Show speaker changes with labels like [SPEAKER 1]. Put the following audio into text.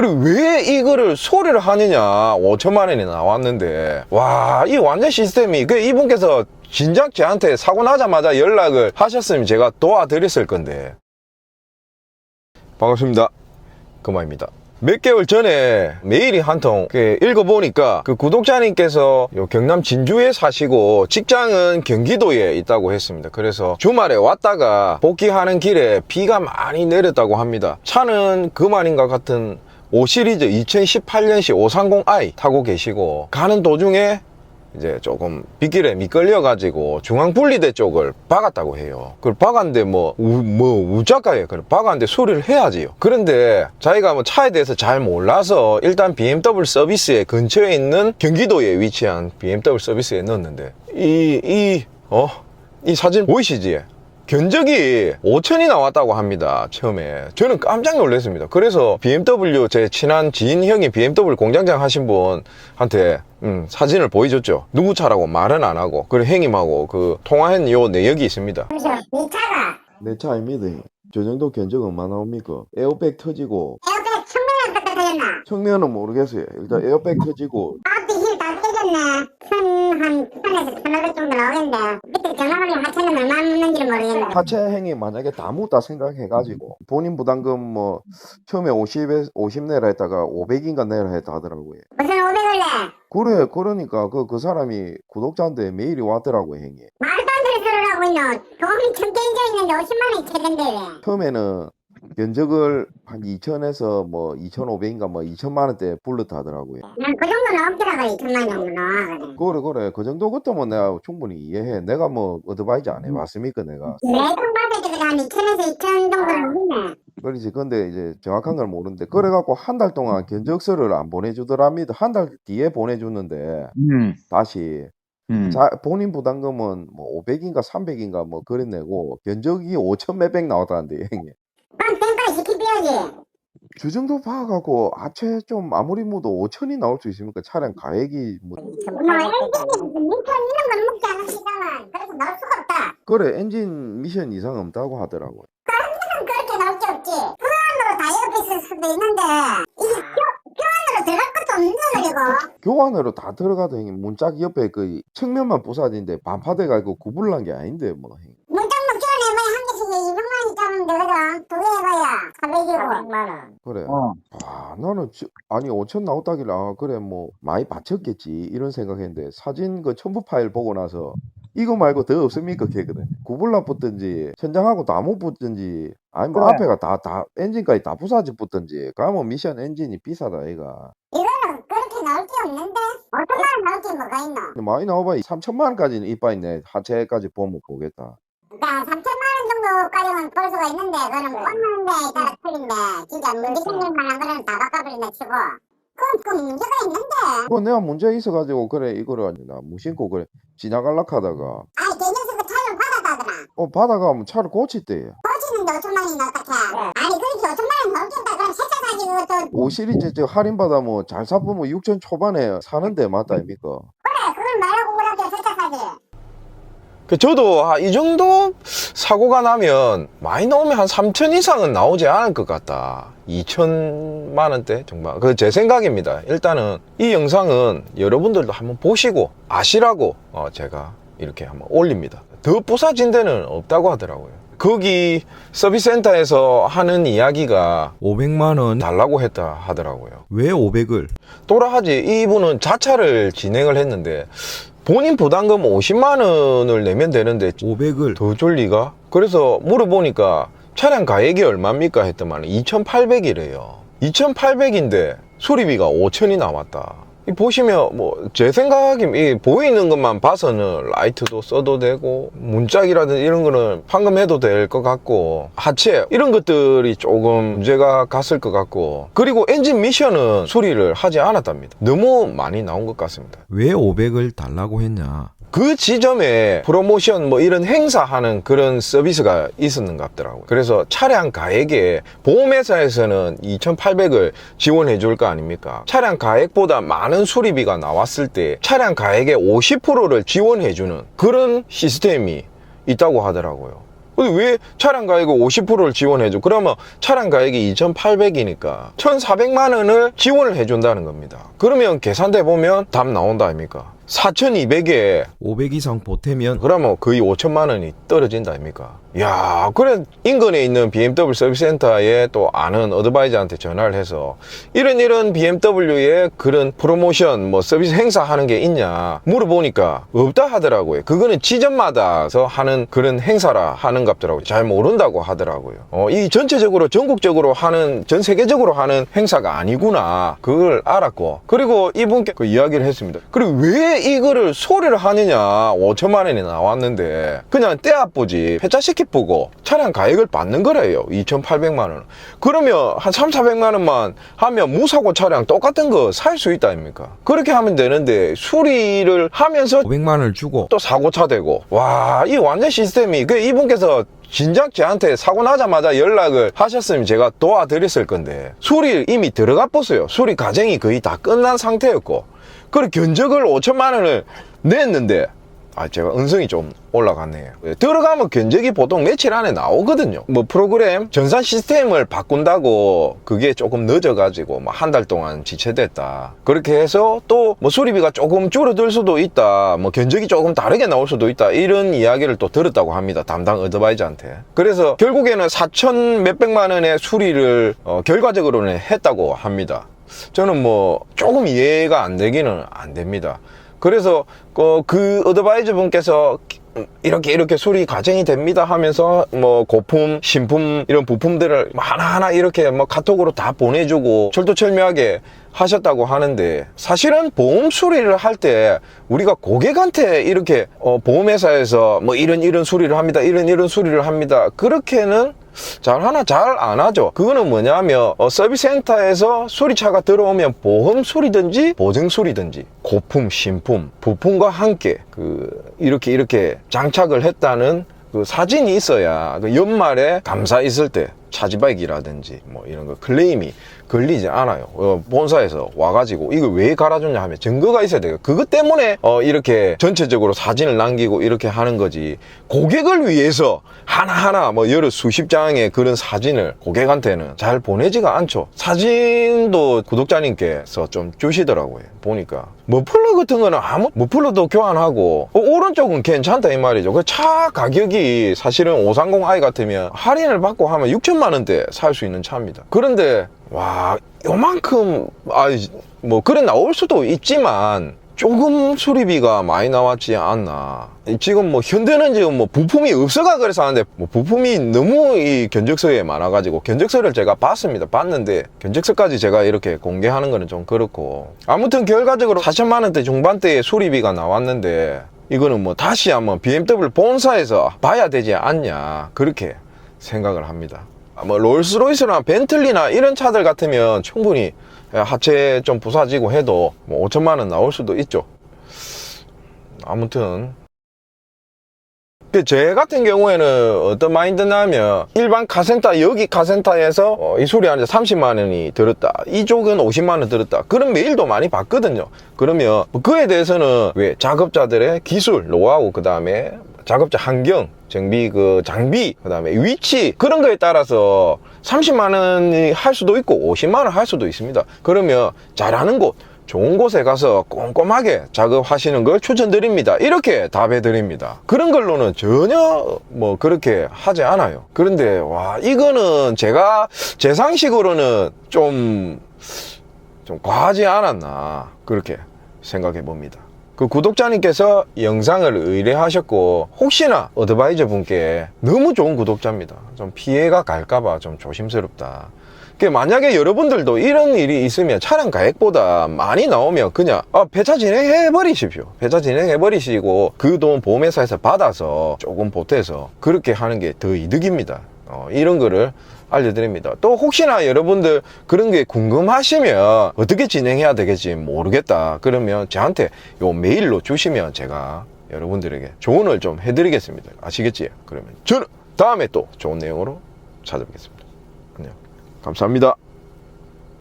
[SPEAKER 1] 그리고 왜 이거를 소리를 하느냐. 5천만 원이 나왔는데. 와 이 완전 시스템이. 그 이분께서 진작 저한테 사고 나자마자 연락을 하셨으면 제가 도와드렸을 건데. 반갑습니다. 그만입니다. 몇 개월 전에 메일이 한 통. 읽어보니까 그 구독자님께서 요 경남 진주에 사시고 직장은 경기도에 있다고 했습니다. 그래서 주말에 왔다가 복귀하는 길에 비가 많이 내렸다고 합니다. 차는 그만인가 같은 5 시리즈 2018년식 530i 타고 계시고 가는 도중에 이제 조금 빗길에 미끌려 가지고 중앙 분리대 쪽을 박았다고 해요. 그걸 박았는데 뭐, 우, 뭐, 우작가에 그걸 박았는데 소리를 해야지요. 그런데 자기가 뭐 차에 대해서 잘 몰라서 일단 BMW 서비스에 근처에 있는 경기도에 위치한 BMW 서비스에 넣었는데 이, 이, 어? 이 사진 보이시지? 견적이 5천이 나왔다고 합니다. 처음에. 저는 깜짝 놀랐습니다. 그래서 BMW 제 친한 지인 형이 BMW 공장장 하신 분한테 음, 사진을 보여줬죠. 누구 차라고 말은 안 하고. 그리고 형님하고 그 통화한 요 내역이 있습니다.
[SPEAKER 2] 그래서 이 차가
[SPEAKER 1] 내 차입니다. 저 정도 견적 얼마 나옵니까? 에어백 터지고
[SPEAKER 2] 에어백 청매랑 갖다 대줬나?
[SPEAKER 1] 청면은 모르겠어요. 일단 에어백 터지고
[SPEAKER 2] 앞뒤 힐다 깨졌네. 천한 천에서 천오백 정도 나오겠는데 밑에 전화번호 하체는 얼마 있는지를 모르겠네.
[SPEAKER 1] 하체 행위 만약에 다 묻다 생각해가지고 본인 부담금 뭐 처음에 50에 50 내라 했다가 500인가 내라 했다 하더라고요.
[SPEAKER 2] 무슨 500을 내?
[SPEAKER 1] 그래 그러니까 그 그 사람이 구독자한테 메일이 왔더라고 형이.
[SPEAKER 2] 말도 안 되는 소리를 하고 있노. 돈이 천 깨져 있는데 50만 원이 최대인데 왜?
[SPEAKER 1] 처음에는 견적을 한 2천에서 뭐 2,500인가 뭐 2천만 원대 불렀다 하더라고요.
[SPEAKER 2] 난 그 정도는 없더라고 2천만 원 정도.
[SPEAKER 1] 그래 그래 그 정도 같으면 내가 충분히 이해해. 내가 뭐 어드바이저 안 해봤습니까 내가.
[SPEAKER 2] 매번 받을 때한 2천에서 2천 정도 나오겠네.
[SPEAKER 1] 그렇지. 근데 이제 정확한 걸 모르는데 그래갖고 한 달 동안 견적서를 안 보내주더랍니다. 한 달 뒤에 보내주는데
[SPEAKER 3] 음,
[SPEAKER 1] 다시
[SPEAKER 3] 음.
[SPEAKER 1] 자, 본인 부담금은 뭐 500인가 300인가 뭐 그래 내고 견적이 5천 몇백 나왔다는데 형님.
[SPEAKER 2] 그럼 땡까지 시키줘야지.
[SPEAKER 1] 그 정도 봐갖고 아체 좀 아무리 뭐도 5천이 나올 수 있습니까? 차량 가액이 뭐
[SPEAKER 2] 뭐 엔진이 미천 이런 건 먹지 않으시잖아. 그래서 나올 수가 없다.
[SPEAKER 1] 그래 엔진 미션 이상 없다고 하더라고요.
[SPEAKER 2] 그럼 그렇게 나올 게 없지. 교환으로 다 옆에 있을 수도 있는데 이게 교, 교환으로 들어갈 것도 없는데 그리고
[SPEAKER 1] 교환으로 다 들어가도 형님 문짝 옆에 그 측면만 부사진데 반파돼가지고 구불난 게 아닌데 뭐 형님.
[SPEAKER 2] 문짝만 교환해봐야 한 개씩 200만 원이 짜면 되거든. 두 개 해봐야 400이고. 400만 원.
[SPEAKER 1] 그래.
[SPEAKER 3] 어.
[SPEAKER 1] 아 나는 지- 아니 5천 나왔다길래 아 그래 뭐 많이 받쳤겠지 이런 생각했는데 사진 그 첨부 파일 보고 나서 이거 말고 더 없습니까 걔거든 구불라 붙든지 천장하고 나무 붙든지 아니 뭐
[SPEAKER 3] 그래.
[SPEAKER 1] 앞에가 다 다 엔진까지 다 부사지 붙든지 가면 미션 엔진이 비싸다 얘가
[SPEAKER 2] 이거는 그렇게 나올 게 없는데? 5천만 원 나올 게 뭐가 있노?
[SPEAKER 1] 많이 나와봐 3천만 원까지는 이빠 있네 하체까지 보면 보겠다
[SPEAKER 2] 그러니까 3천만 원 정도까지는 볼 수가 있는데 그거는 꽂는 데에 따라 틀린데. 진짜 문제 생길 만한 거는 다 바꿔버린다 치고. 그건 그 문제가 있는데.
[SPEAKER 1] 그 내가 문제 있어가지고 그래 이거를 나 무심코 그래. 지나갈라 하다가.
[SPEAKER 2] 아이 개녀석 그 차를 받아다더라.
[SPEAKER 1] 어 바다가 차를 고치대
[SPEAKER 2] 고치는데 5천만 원이 어떡해? 아니 그렇게 5천만 원 넘겠다. 그럼 새차 사지고
[SPEAKER 1] 또5 시리즈 저 할인 받아 뭐 잘 사보면 6천 초반에 사는데 맞다 아닙니까
[SPEAKER 2] 그래 그걸 말하고 그렇게 새 차 사지
[SPEAKER 1] 그 저도 아, 이 정도 사고가 나면 많이 나오면 한 3천 이상은 나오지 않을 것 같다. 2천만 원대 정말 그 제 생각입니다. 일단은 이 영상은 여러분들도 한번 보시고 아시라고 어, 제가 이렇게 한번 올립니다. 더 부사진 데는 없다고 하더라고요. 거기 서비스 센터에서 하는 이야기가 500만 원 달라고 했다 하더라고요.
[SPEAKER 4] 왜 500을?
[SPEAKER 1] 또라하지 이분은 자차를 진행을 했는데 본인 부담금 50만 원을 내면 되는데
[SPEAKER 4] 500을
[SPEAKER 1] 더 줄 리가? 그래서 물어보니까 차량 가액이 얼마입니까 했더만 2,800이래요. 2,800인데 수리비가 5천이 나왔다. 이 보시면 뭐 제 생각이 이 보이는 것만 봐서는 라이트도 써도 되고 문짝이라든지 이런 거는 판금해도 될 것 같고 하체 이런 것들이 조금 문제가 갔을 것 같고 그리고 엔진 미션은 수리를 하지 않았답니다. 너무 많이 나온 것 같습니다.
[SPEAKER 4] 왜 500을 달라고 했냐?
[SPEAKER 1] 그 지점에 프로모션 뭐 이런 행사하는 그런 서비스가 있었는 것 같더라고요. 그래서 차량 가액에 보험회사에서는 2,800을 지원해 줄 거 아닙니까? 차량 가액보다 많은 수리비가 나왔을 때 차량 가액의 50%를 지원해 주는 그런 시스템이 있다고 하더라고요. 근데 왜 차량 가액의 50%를 지원해줘? 그러면 차량 가액이 2,800이니까 1,400만 원을 지원을 해준다는 겁니다. 그러면 계산돼 보면 답 나온다 아닙니까? 4,200에
[SPEAKER 4] 500 이상 보태면
[SPEAKER 1] 그러면 거의 5천만 원이 떨어진다 아닙니까? 야, 그래 인근에 있는 BMW 서비스 센터에 또 아는 어드바이저한테 전화를 해서 이런 이런 BMW의 그런 프로모션 뭐 서비스 행사 하는 게 있냐 물어보니까 없다 하더라고요. 그거는 지점마다서 하는 그런 행사라 하는 갑더라고요. 잘 모른다고 하더라고요. 어, 이 전체적으로 전국적으로 하는 전 세계적으로 하는 행사가 아니구나 그걸 알았고 그리고 이분께 그 이야기를 했습니다. 그리고 왜 이거를 소리를 하느냐? 5천만 원이 나왔는데 그냥 떼아보지 회차시키 보고 차량 가액을 받는 거래요. 2,800만 원 그러면 한 3, 400만 원만 하면 무사고 차량 똑같은 거 살 수 있다 아닙니까? 그렇게 하면 되는데 수리를 하면서
[SPEAKER 4] 500만 원을 주고
[SPEAKER 1] 또 사고차 되고. 와 이 완전 시스템이. 그 이분께서 진작 저한테 사고 나자마자 연락을 하셨으면 제가 도와드렸을 건데 수리 이미 들어가 뻗어요. 수리 과정이 거의 다 끝난 상태였고 그리고 견적을 5천만 원을 냈는데 아 제가 은성이 좀 올라갔네요. 예, 들어가면 견적이 보통 며칠 안에 나오거든요. 뭐 프로그램 전산 시스템을 바꾼다고 그게 조금 늦어가지고 뭐 한 달 동안 지체됐다. 그렇게 해서 또 뭐 수리비가 조금 줄어들 수도 있다. 뭐 견적이 조금 다르게 나올 수도 있다. 이런 이야기를 또 들었다고 합니다 담당 어드바이저한테. 그래서 결국에는 4천 몇백만 원의 수리를 어, 결과적으로는 했다고 합니다 저는 뭐 조금 이해가 안 되기는 안 됩니다. 그래서 그, 그 어드바이저 분께서 이렇게 이렇게 수리 과정이 됩니다 하면서 뭐 고품, 신품 이런 부품들을 하나하나 이렇게 뭐 카톡으로 다 보내주고 철두철미하게 하셨다고 하는데 사실은 보험 수리를 할 때 우리가 고객한테 이렇게 어, 보험회사에서 뭐 이런 이런 수리를 합니다 이런 이런 수리를 합니다 그렇게는 잘 하나 잘 안 하죠. 그거는 뭐냐면 어, 서비스 센터에서 수리차가 들어오면 보험 수리든지 보증 수리든지 고품 신품 부품과 함께 그 이렇게 이렇게 장착을 했다는 그 사진이 있어야 그 연말에 감사 있을 때 차지박이라든지 뭐 이런 거 클레임이 걸리지 않아요. 어, 본사에서 와가지고 이거 왜 갈아줬냐 하면 증거가 있어야 돼요. 그것 때문에 어, 이렇게 전체적으로 사진을 남기고 이렇게 하는 거지. 고객을 위해서 하나하나 뭐 여러 수십 장의 그런 사진을 고객한테는 잘 보내지가 않죠. 사진도 구독자님께서 좀 주시더라고요. 보니까 머플러 같은 거는 아무 머플러도 교환하고 어, 오른쪽은 괜찮다 이 말이죠. 그 차 가격이 사실은 530i 같으면 할인을 받고 하면 6천만 원대 살 수 있는 차입니다. 그런데 와 요만큼 아뭐 그래 나올 수도 있지만 조금 수리비가 많이 나왔지 않나. 지금 뭐 현대는 지금 뭐 부품이 없어가 그래서 하는데 뭐 부품이 너무 이 견적서에 많아가지고 견적서를 제가 봤습니다. 봤는데 견적서까지 제가 이렇게 공개하는 거는 좀 그렇고 아무튼 결과적으로 4천만 원대 중반대의 수리비가 나왔는데 이거는 뭐 다시 한번 BMW 본사에서 봐야 되지 않냐 그렇게 생각을 합니다. 뭐 롤스로이스나 벤틀리나 이런 차들 같으면 충분히 하체 좀 부사지고 해도 뭐 5천만 원 나올 수도 있죠. 아무튼 그 제 같은 경우에는 어떤 마인드냐면 일반 카센터 여기 카센터에서 어, 이 수리하는데 30만 원이 들었다. 이쪽은 50만 원 들었다. 그런 메일도 많이 받거든요. 그러면 뭐 그에 대해서는 왜 작업자들의 기술 노하우 그 다음에 작업자 환경 정비 그 장비 그 다음에 위치 그런 거에 따라서 30만 원이 할 수도 있고 50만 원 할 수도 있습니다. 그러면 잘하는 곳 좋은 곳에 가서 꼼꼼하게 작업하시는 걸 추천드립니다. 이렇게 답해 드립니다. 그런 걸로는 전혀 뭐 그렇게 하지 않아요. 그런데 와, 이거는 제가 제 상식으로는 좀, 좀 과하지 않았나. 그렇게 생각해 봅니다. 그 구독자님께서 영상을 의뢰하셨고 혹시나 어드바이저 분께 너무 좋은 구독자입니다. 좀 피해가 갈까봐 좀 조심스럽다. 그 만약에 여러분들도 이런 일이 있으면 차량 가액보다 많이 나오면 그냥 아, 배차 진행해 버리십시오. 배차 진행해 버리시고 그 돈 보험회사에서 받아서 조금 보태서 그렇게 하는 게 더 이득입니다. 어, 이런 거를 알려드립니다. 또 혹시나 여러분들 그런 게 궁금하시면 어떻게 진행해야 되겠지 모르겠다. 그러면 저한테 요 메일로 주시면 제가 여러분들에게 조언을 좀 해드리겠습니다. 아시겠지? 그러면 저는 다음에 또 좋은 내용으로 찾아뵙겠습니다. 감사합니다.